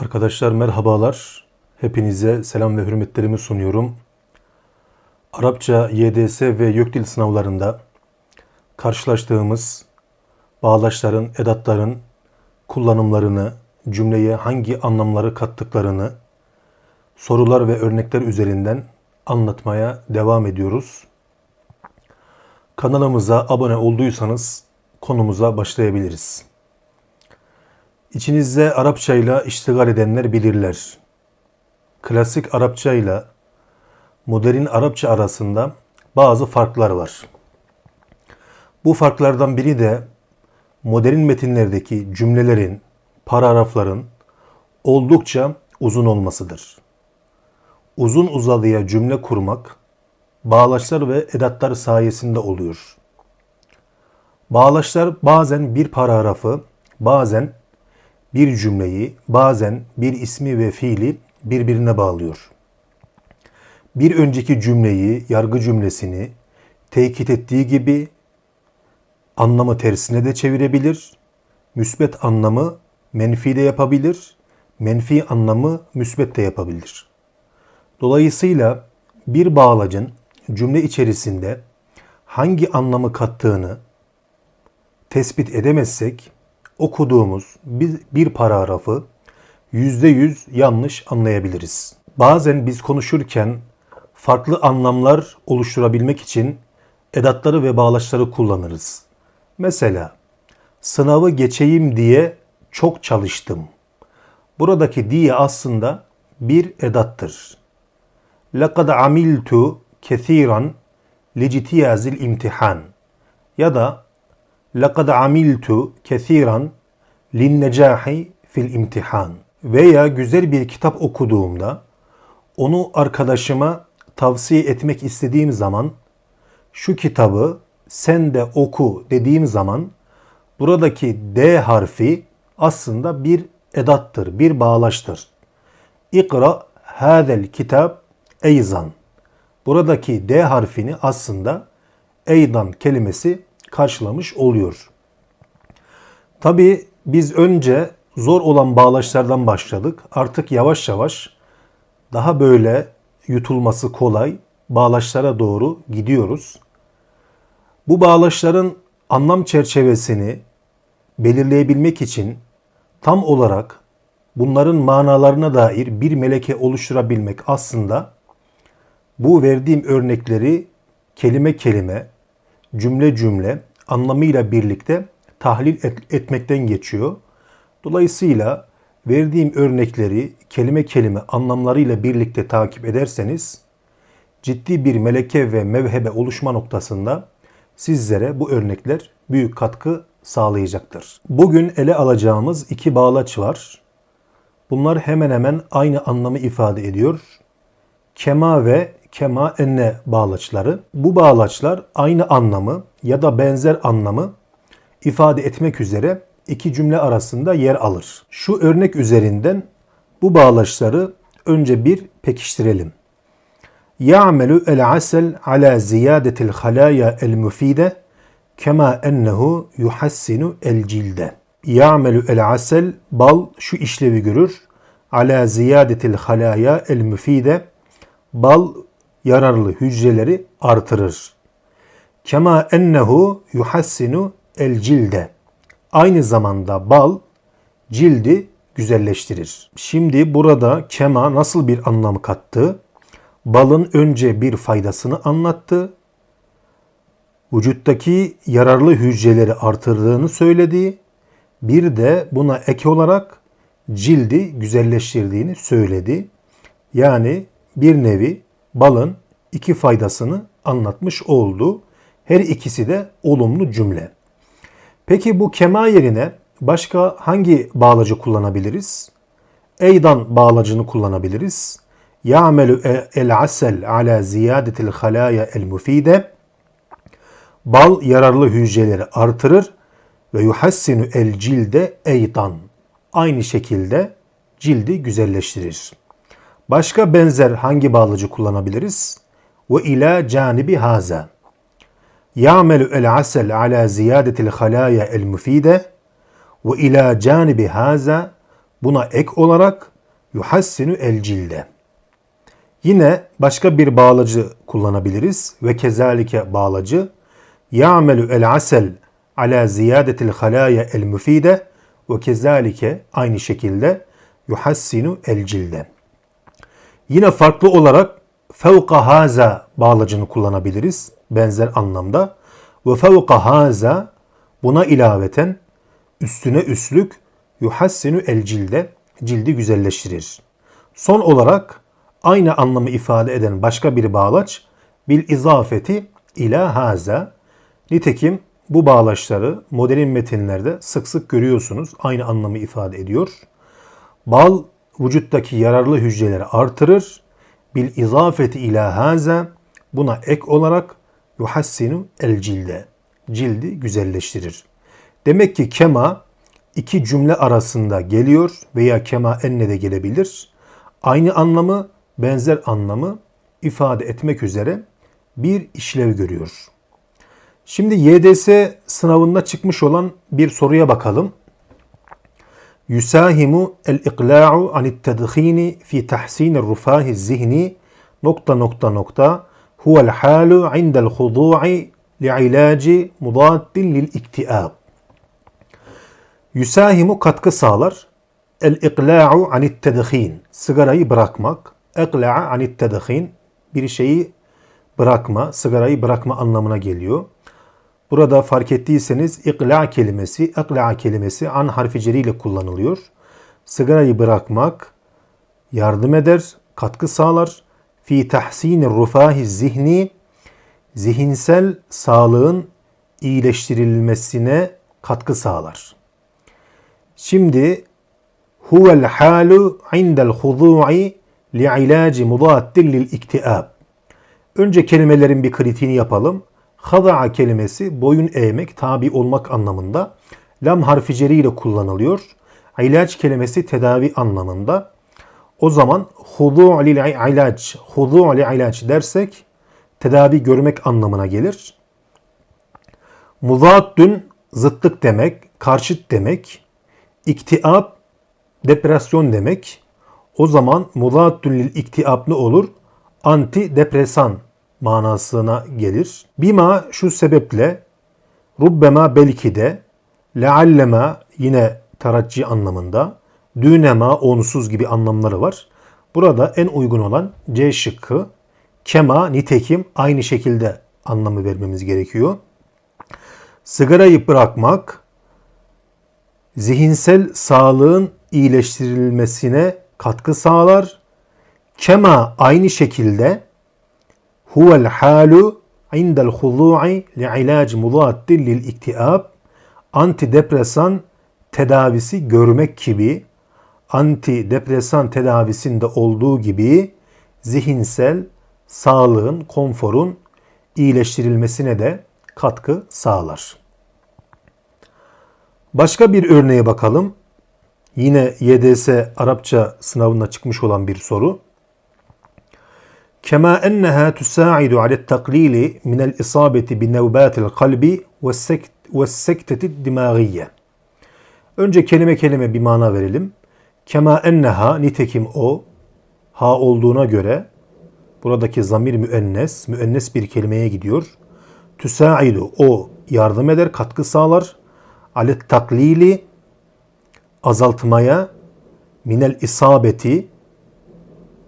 Arkadaşlar merhabalar. Hepinize selam ve hürmetlerimi sunuyorum. Arapça YDS ve YÖKDİL sınavlarında karşılaştığımız bağlaçların, edatların kullanımlarını, cümleye hangi anlamları kattıklarını sorular ve örnekler üzerinden anlatmaya devam ediyoruz. Kanalımıza abone olduysanız konumuza başlayabiliriz. İçinizde Arapça ile iştigal edenler bilirler. Klasik Arapça ile modern Arapça arasında bazı farklar var. Bu farklardan biri de modern metinlerdeki cümlelerin, paragrafların oldukça uzun olmasıdır. Uzun uzadıya cümle kurmak bağlaçlar ve edatlar sayesinde oluyor. Bağlaçlar bazen bir paragrafı, bazen bir cümleyi, bazen bir ismi ve fiili birbirine bağlıyor. Bir önceki cümleyi, yargı cümlesini tekit ettiği gibi anlamı tersine de çevirebilir. Müsbet anlamı menfi de yapabilir. Menfi anlamı müsbet de yapabilir. Dolayısıyla bir bağlacın cümle içerisinde hangi anlamı kattığını tespit edemezsek okuduğumuz bir, bir paragrafı yüzde yüz yanlış anlayabiliriz. Bazen biz konuşurken farklı anlamlar oluşturabilmek için edatları ve bağlaçları kullanırız. Mesela sınavı geçeyim diye çok çalıştım. Buradaki diye aslında bir edattır. لَقَدْ عَمِلْتُ كَثِيرًا لِجِتِيَازِ الْاِمْتِحَانِ ya da لَقَدْ عَمِلْتُ كَثِيرًا لِلنَّجَاحِ fil imtihan veya güzel bir kitap okuduğumda onu arkadaşıma tavsiye etmek istediğim zaman şu kitabı sen de oku dediğim zaman buradaki D harfi aslında bir edattır, bir bağlaçtır. İkra hadel kitap eyzan. Buradaki D harfini aslında eydan kelimesi karşılamış oluyor. Tabi biz önce zor olan bağlaçlardan başladık. Artık yavaş yavaş daha böyle yutulması kolay bağlaçlara doğru gidiyoruz. Bu bağlaçların anlam çerçevesini belirleyebilmek için tam olarak bunların manalarına dair bir meleke oluşturabilmek aslında bu verdiğim örnekleri kelime kelime, cümle cümle anlamıyla birlikte tahlil et, etmekten geçiyor. Dolayısıyla verdiğim örnekleri kelime kelime anlamlarıyla birlikte takip ederseniz ciddi bir meleke ve mevhebe oluşma noktasında sizlere bu örnekler büyük katkı sağlayacaktır. Bugün ele alacağımız iki bağlaç var. Bunlar hemen hemen aynı anlamı ifade ediyor. Kema ve kema enne bağlaçları. Bu bağlaçlar aynı anlamı ya da benzer anlamı ifade etmek üzere iki cümle arasında yer alır. Şu örnek üzerinden bu bağlaçları önce bir pekiştirelim. Ya'melu el-asel ala ziyadetil halaya el-mufide kema ennehu yuhassinu el-cilde. Ya'melu el-asel bal şu işlevi görür. Ala ziyadetil halaya el-mufide bal yararlı hücreleri artırır. Kema ennehu yuhassinu el cilde. Aynı zamanda bal cildi güzelleştirir. Şimdi burada kema nasıl bir anlam kattı? Balın önce bir faydasını anlattı. Vücuttaki yararlı hücreleri artırdığını söyledi. Bir de buna ek olarak cildi güzelleştirdiğini söyledi. Yani bir nevi balın iki faydasını anlatmış oldu. Her ikisi de olumlu cümle. Peki bu kema yerine başka hangi bağlacı kullanabiliriz? Eydan bağlacını kullanabiliriz. Ya'melu el asel ala ziyadetil halaya el mufide. Bal yararlı hücreleri artırır ve yuhassinu el cilde eydan. Aynı şekilde cildi güzelleştirir. Başka benzer hangi bağlacı kullanabiliriz? Ve ila canibi haza. Ya'melu el asel ala ziyadetil halaya el müfide ve ila canibi haza buna ek olarak yuhassinu el cilde. Yine başka bir bağlacı kullanabiliriz ve kezalike bağlacı ya'melu el asel ala ziyadetil halaya el müfide ve kezalike aynı şekilde yuhassinu el cilde. Yine farklı olarak fevka haza bağlacını kullanabiliriz benzer anlamda. Ve fevka haza buna ilaveten üstüne üslük yuhassinu el cilde cildi güzelleştirir. Son olarak aynı anlamı ifade eden başka bir bağlaç bil izafeti ila haza. Nitekim bu bağlaçları modern metinlerde sık sık görüyorsunuz. Aynı anlamı ifade ediyor. Bal vücuttaki yararlı hücreleri artırır. Bil izafeti ila haza buna ek olarak yuhassinu el cilde. Cildi güzelleştirir. Demek ki kema iki cümle arasında geliyor veya kema enne de gelebilir. Aynı anlamı, benzer anlamı ifade etmek üzere bir işlev görüyor. Şimdi YDS sınavında çıkmış olan bir soruya bakalım. Yusahimu el-iqla'u anit tedhini fi tahsin el-rufahi zihni nokta nokta nokta huvel halu indel hudu'i li'ilaci mudaddin lil iktiab. Yusahimu katkı sağlar. El-iqla'u anit tedhin. Sigarayı bırakmak. Iqla'a anit tedhin. Bir şeyi bırakma, sigarayı bırakma anlamına geliyor. Burada fark ettiyseniz ikla kelimesi, ikla kelimesi an harfi ile kullanılıyor. Sigarayı bırakmak yardım eder, katkı sağlar. Fi tahsini rufahi zihni zihinsel sağlığın iyileştirilmesine katkı sağlar. Şimdi huvel halu indel hudu'i li'ilaci mudaddin lil iktiab. Önce kelimelerin bir kritiğini yapalım. Hada'a kelimesi boyun eğmek, tabi olmak anlamında. Lam harfi ile kullanılıyor. İlaç kelimesi tedavi anlamında. O zaman hudu' lil ilaç, hudu' li ilaç dersek tedavi görmek anlamına gelir. Muzaddün zıtlık demek, karşıt demek. İktiab depresyon demek. O zaman muzaddün lil iktiab ne olur? Anti depresan manasına gelir. Bima şu sebeple rubbema belki de leallema yine taracci anlamında dünema onsuz gibi anlamları var. Burada en uygun olan C şıkkı kema nitekim aynı şekilde anlamı vermemiz gerekiyor. Sigarayı bırakmak zihinsel sağlığın iyileştirilmesine katkı sağlar. Kema aynı şekilde huvel halu indel hudu'i li'ilac mudaddin lil iktiab antidepresan tedavisi görmek gibi antidepresan tedavisinde olduğu gibi zihinsel sağlığın, konforun iyileştirilmesine de katkı sağlar. Başka bir örneğe bakalım. Yine YDS Arapça sınavına çıkmış olan bir soru. كما أنها تساعد على التقليل من الإصابة بنوبات القلب والسكتة الدماغية. Önce kelime kelime bir mana verelim. Kema enneha nitekim o ha olduğuna göre buradaki zamir müennes, müennes bir kelimeye gidiyor. Tüsaidu o yardım eder, katkı sağlar. Alet taklili azaltmaya minel isabeti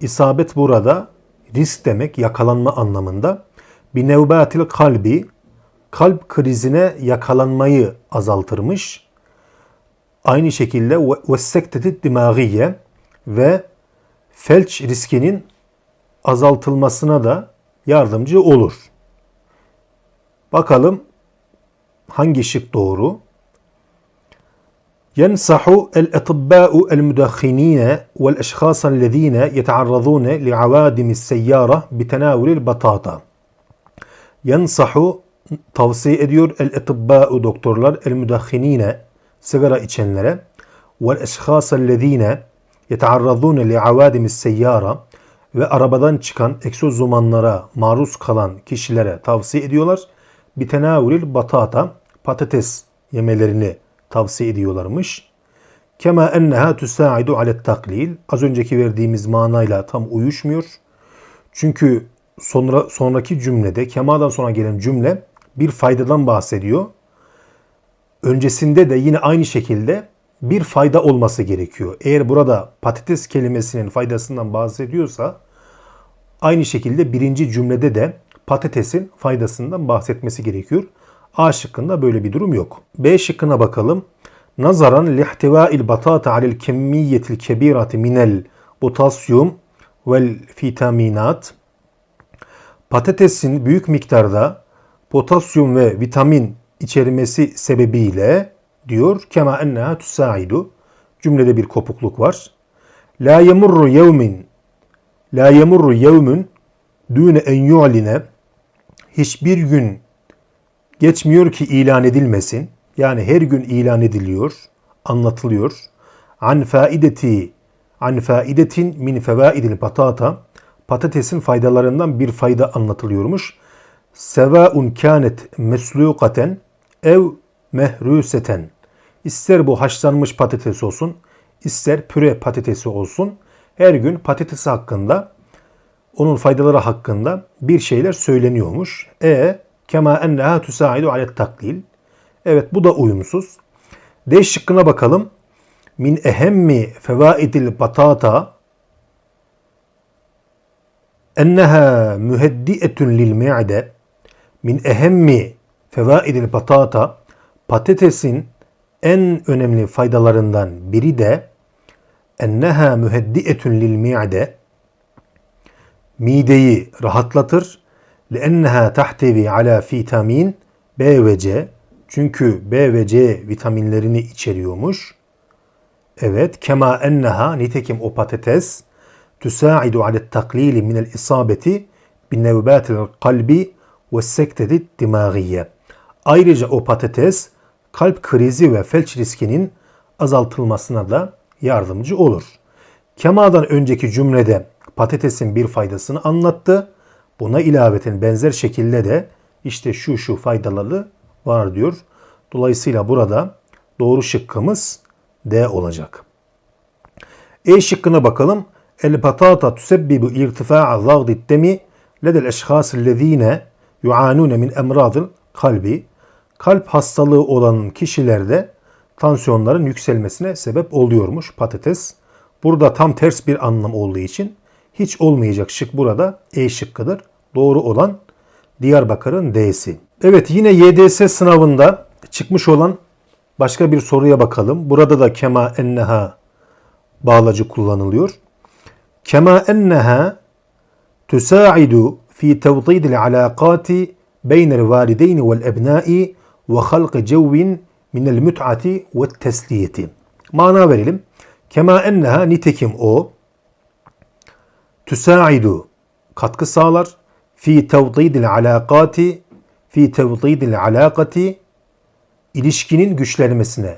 isabet burada risk demek yakalanma anlamında. Bir nevbatil kalbi kalp krizine yakalanmayı azaltırmış. Aynı şekilde ve sektetit dimagiye ve felç riskinin azaltılmasına da yardımcı olur. Bakalım hangi şık doğru? ينصح الأطباء المدخنين والأشخاص الذين يتعرضون لعوادم السيارة بتناول البطاطا. ينصح tavsiye ediyor el etibbâ'u doktorlar el müdahhinine sigara içenlere vel eşhâsellezîne yetearrazûne li avâdimis seyyâra ve arabadan çıkan egzozumanlara maruz kalan kişilere tavsiye ediyorlar. Bitenavülil batata patates yemelerini tavsiye ediyorlarmış. Kema enneha tusaidu alet taklil. Az önceki verdiğimiz manayla tam uyuşmuyor. Çünkü sonra sonraki cümlede kemadan sonra gelen cümle bir faydadan bahsediyor. Öncesinde de yine aynı şekilde bir fayda olması gerekiyor. Eğer burada patates kelimesinin faydasından bahsediyorsa aynı şekilde birinci cümlede de patatesin faydasından bahsetmesi gerekiyor. A şıkkında böyle bir durum yok. B şıkkına bakalım. Nazaran lihtiva'il batata alel kemmiyetil kebirati minel potasyum vel vitaminat. Patatesin büyük miktarda potasyum ve vitamin içermesi sebebiyle diyor kema enneha tusaidu. Cümlede bir kopukluk var. La yemurru yevmin La yemurru yevmün düğüne en yu'line hiçbir gün geçmiyor ki ilan edilmesin. Yani her gün ilan ediliyor, anlatılıyor. An faideti an faidetin min fevaidil patata patatesin faydalarından bir fayda anlatılıyormuş. Sevaun kanet mesluqaten ev mehruseten. İster bu haşlanmış patates olsun, ister püre patatesi olsun. Her gün patates hakkında, onun faydaları hakkında bir şeyler söyleniyormuş. E kema enneha tusaidu alet taklil. Evet bu da uyumsuz. D şıkkına bakalım. Min ehemmi fevaidil batata enneha müheddiyetun lil mi'de min ehemmi fevaidil batata patatesin en önemli faydalarından biri de enneha müheddiyetun lil mi'de mideyi rahatlatır. لأنها تحتوي على vitamin B ve C. Çünkü B ve C vitaminlerini içeriyormuş. Evet, kema enneha nitekim o patates tüsaidu alet taklili minel isabeti bin nevbatil kalbi ve sekteti dimağiye. Ayrıca o patates kalp krizi ve felç riskinin azaltılmasına da yardımcı olur. Kemadan önceki cümlede patatesin bir faydasını anlattı. Buna ilaveten benzer şekilde de işte şu şu faydaları var diyor. Dolayısıyla burada doğru şıkkımız D olacak. E şıkkına bakalım. El patata tusebbibu irtifa'a zagdid demi ledel eşhasillezine yuanune min emradil kalbi. Kalp hastalığı olan kişilerde tansiyonların yükselmesine sebep oluyormuş patates. Burada tam ters bir anlam olduğu için hiç olmayacak şık burada E şıkkıdır. Doğru olan Diyarbakır'ın D'si. Evet yine YDS sınavında çıkmış olan başka bir soruya bakalım. Burada da kema enneha bağlacı kullanılıyor. Kema enneha tüsaidu fi tevdidil alakati beynel valideyni vel ebnai ve halqı cevvin minel müt'ati ve tesliyeti. Mana verelim. Kema enneha nitekim o tüsaidu katkı sağlar fi tevdidil alakati fi tevdidil alakati ilişkinin güçlenmesine.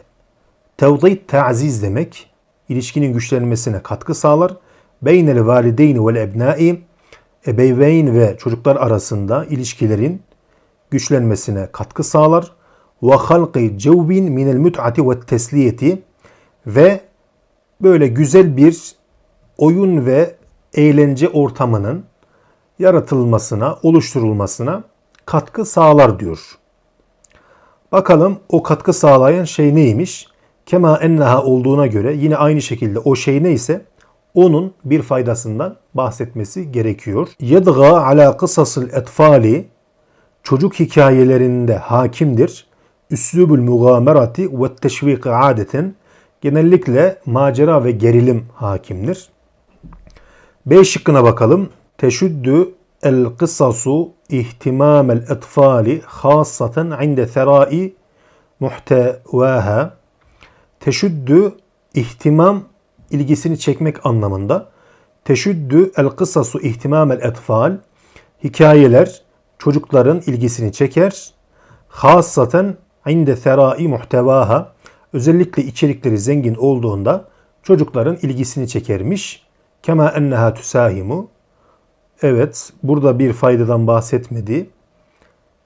Tevdid ta'ziz demek. İlişkinin güçlenmesine katkı sağlar. Beynel valideyni vel ebnai ebeveyn ve çocuklar arasında ilişkilerin güçlenmesine katkı sağlar. Ve halqi cevbin minel mut'ati ve tesliyeti ve böyle güzel bir oyun ve eğlence ortamının yaratılmasına, oluşturulmasına katkı sağlar diyor. Bakalım o katkı sağlayan şey neymiş? Kema enneha olduğuna göre yine aynı şekilde o şey neyse onun bir faydasından bahsetmesi gerekiyor. Yadga ala kısasıl etfali çocuk hikayelerinde hakimdir. Üslubul mugamerati ve teşvik adeten genellikle macera ve gerilim hakimdir. B şıkkına bakalım. Teşüddü el kısasu ihtimamel etfali hasaten inde serai muhtevaha. Teşüddü ihtimam ilgisini çekmek anlamında. Teşüddü el kısasu ihtimamel etfal hikayeler çocukların ilgisini çeker. Hasaten inde serai muhtevaha özellikle içerikleri zengin olduğunda çocukların ilgisini çekermiş. Kema enneha tüsahimu. Evet, burada bir faydadan bahsetmedi.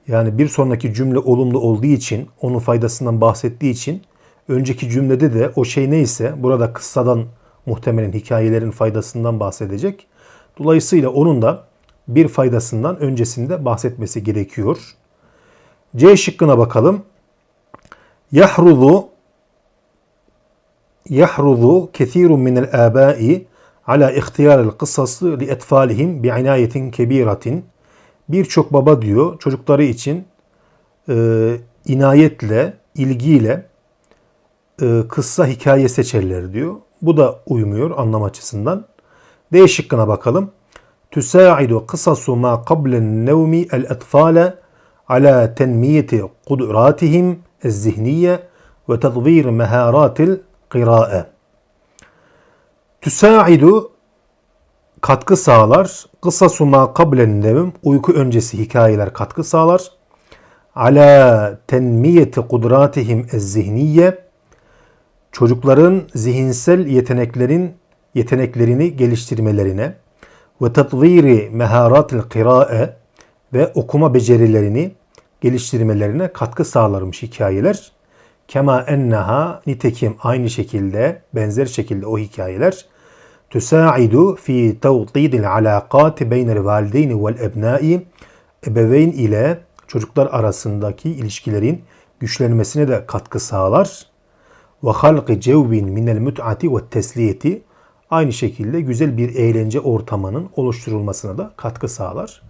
Yani bir sonraki cümle olumlu olduğu için, onun faydasından bahsettiği için Önceki cümlede de o şey neyse burada kıssadan muhtemelen hikayelerin faydasından bahsedecek. Dolayısıyla onun da bir faydasından öncesinde bahsetmesi gerekiyor. C şıkkına bakalım. Yahruzu yahruzu kesirun minel abai ala ihtiyaril kısası li etfalihim bi inayetin kebiratin. Birçok baba diyor çocukları için e, inayetle, ilgiyle e, kıssa hikaye seçerler diyor. Bu da uymuyor anlam açısından. D şıkkına bakalım. Tüsaidu kısasu ma qablen nevmi el etfale ala tenmiyeti kudratihim el zihniye ve tadvir meharatil qirae. Tüsa'idu katkı sağlar. Kısasu ma qablen nevm uyku öncesi hikayeler katkı sağlar. Ala tenmiyeti kudratihim ez-zihniye çocukların zihinsel yeteneklerin yeteneklerini geliştirmelerine ve tatviri meharatil kirae ve okuma becerilerini geliştirmelerine katkı sağlarmış hikayeler. Kema enneha nitekim aynı şekilde benzer şekilde o hikayeler fi tevtidil alakati beynel valideyni vel ebnai ebeveyn ile çocuklar arasındaki ilişkilerin güçlenmesine de katkı sağlar. Ve halqi cevbin minel mut'ati ve tesliyeti aynı şekilde güzel bir eğlence ortamının oluşturulmasına da katkı sağlar.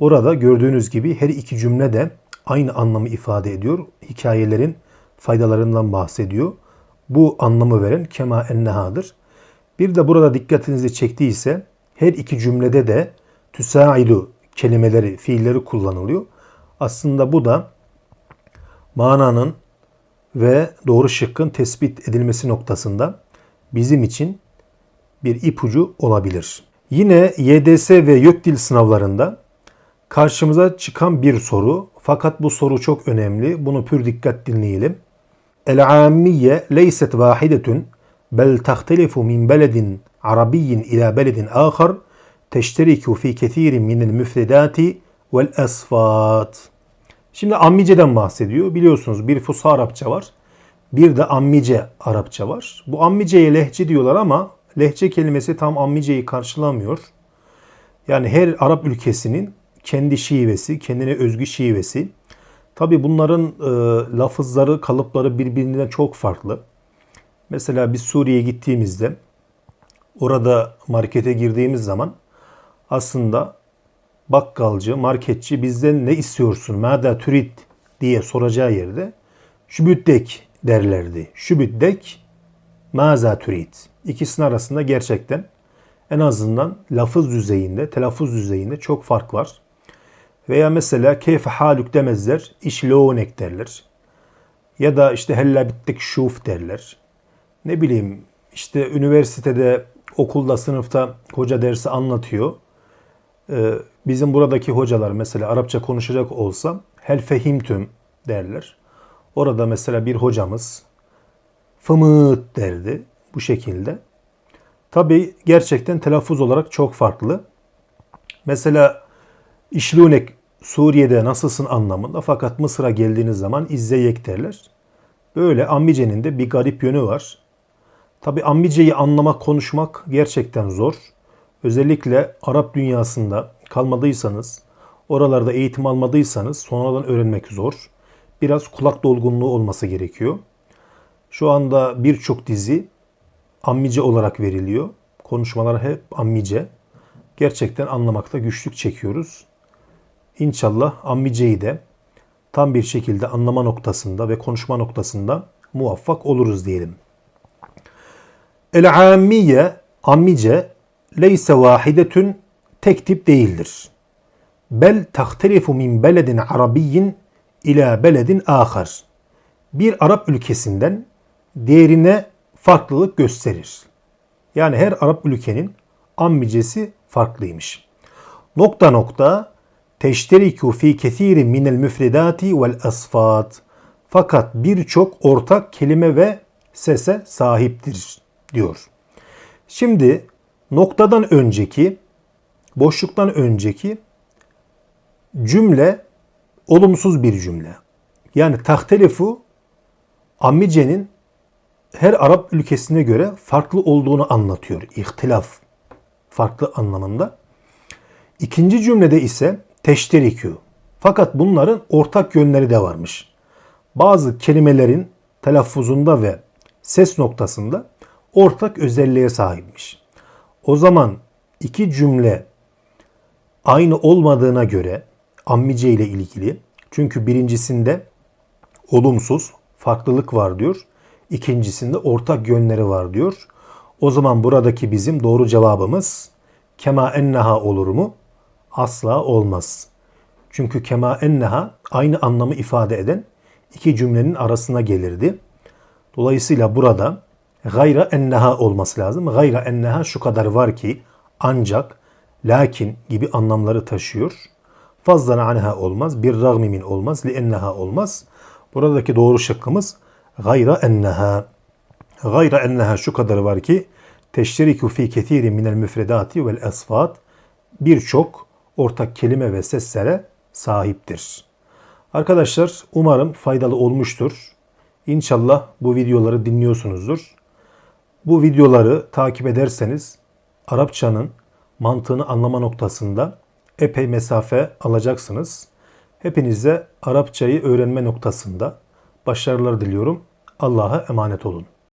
Burada gördüğünüz gibi her iki cümle de aynı anlamı ifade ediyor. Hikayelerin faydalarından bahsediyor. Bu anlamı veren kema ennehadır. Bir de burada dikkatinizi çektiyse her iki cümlede de tüsaidu kelimeleri, fiilleri kullanılıyor. Aslında bu da mananın ve doğru şıkkın tespit edilmesi noktasında bizim için bir ipucu olabilir. Yine YDS ve YÖKDİL sınavlarında karşımıza çıkan bir soru fakat bu soru çok önemli. Bunu pür dikkat dinleyelim. El-ammiye leyset vahidetun bel tahtelifu min beledin arabiyyin ila beledin ahar teşteriku fi kethirin minel müfredati vel esfat. Şimdi ammiceden bahsediyor. Biliyorsunuz bir Fusha Arapça var. Bir de ammice Arapça var. Bu ammiceye lehçe diyorlar ama lehçe kelimesi tam ammiceyi karşılamıyor. Yani her Arap ülkesinin kendi şivesi, kendine özgü şivesi. Tabi bunların e, lafızları, kalıpları birbirinden çok farklı. Mesela biz Suriye'ye gittiğimizde orada markete girdiğimiz zaman aslında bakkalcı, marketçi bizden ne istiyorsun, mada türit diye soracağı yerde şübüddek derlerdi. Şübüddek, maza türit. İkisinin arasında gerçekten en azından lafız düzeyinde, telaffuz düzeyinde çok fark var. Veya mesela keyfe halük demezler, işlonek derler. Ya da işte hella bittik şuf derler. Ne bileyim işte üniversitede, okulda, sınıfta hoca dersi anlatıyor. Ee, bizim buradaki hocalar mesela Arapça konuşacak olsa hel fehimtüm derler. Orada mesela bir hocamız fımıt derdi bu şekilde. Tabi gerçekten telaffuz olarak çok farklı. Mesela işlunek Suriye'de nasılsın anlamında fakat Mısır'a geldiğiniz zaman izzeyek derler. Böyle ammicenin de bir garip yönü var. Tabi ammiceyi anlamak, konuşmak gerçekten zor. Özellikle Arap dünyasında kalmadıysanız, oralarda eğitim almadıysanız sonradan öğrenmek zor. Biraz kulak dolgunluğu olması gerekiyor. Şu anda birçok dizi ammice olarak veriliyor. Konuşmalar hep ammice. Gerçekten anlamakta güçlük çekiyoruz. İnşallah ammiceyi de tam bir şekilde anlama noktasında ve konuşma noktasında muvaffak oluruz diyelim. El-ammiye, ammice, leyse vahidetün tek tip değildir. Bel tahtelifu min beledin arabiyyin ila beledin ahar. Bir Arap ülkesinden diğerine farklılık gösterir. Yani her Arap ülkenin ammicesi farklıymış. Nokta nokta teşteriku fi kesirin minel müfredati vel asfat. Fakat birçok ortak kelime ve sese sahiptir diyor. Şimdi noktadan önceki boşluktan önceki cümle olumsuz bir cümle. Yani tahtelifu ammicenin her Arap ülkesine göre farklı olduğunu anlatıyor. İhtilaf farklı anlamında. İkinci cümlede ise teşterikü. Fakat bunların ortak yönleri de varmış. Bazı kelimelerin telaffuzunda ve ses noktasında ortak özelliğe sahipmiş. O zaman iki cümle aynı olmadığına göre ammice ile ilgili çünkü birincisinde olumsuz farklılık var diyor. İkincisinde ortak yönleri var diyor. O zaman buradaki bizim doğru cevabımız kema enneha olur mu? Asla olmaz. Çünkü kema enneha aynı anlamı ifade eden iki cümlenin arasına gelirdi. Dolayısıyla burada gayra enneha olması lazım. Gayra enneha şu kadar var ki ancak, lakin gibi anlamları taşıyor. Fazla anha olmaz. Bir ragmimin olmaz. Li enneha olmaz. Buradaki doğru şıkkımız gayra enneha. Gayra enneha şu kadar var ki teşteriku fi kethirin minel müfredati vel esfat birçok ortak kelime ve seslere sahiptir. Arkadaşlar umarım faydalı olmuştur. İnşallah bu videoları dinliyorsunuzdur. Bu videoları takip ederseniz Arapçanın mantığını anlama noktasında epey mesafe alacaksınız. Hepinize Arapçayı öğrenme noktasında başarılar diliyorum. Allah'a emanet olun.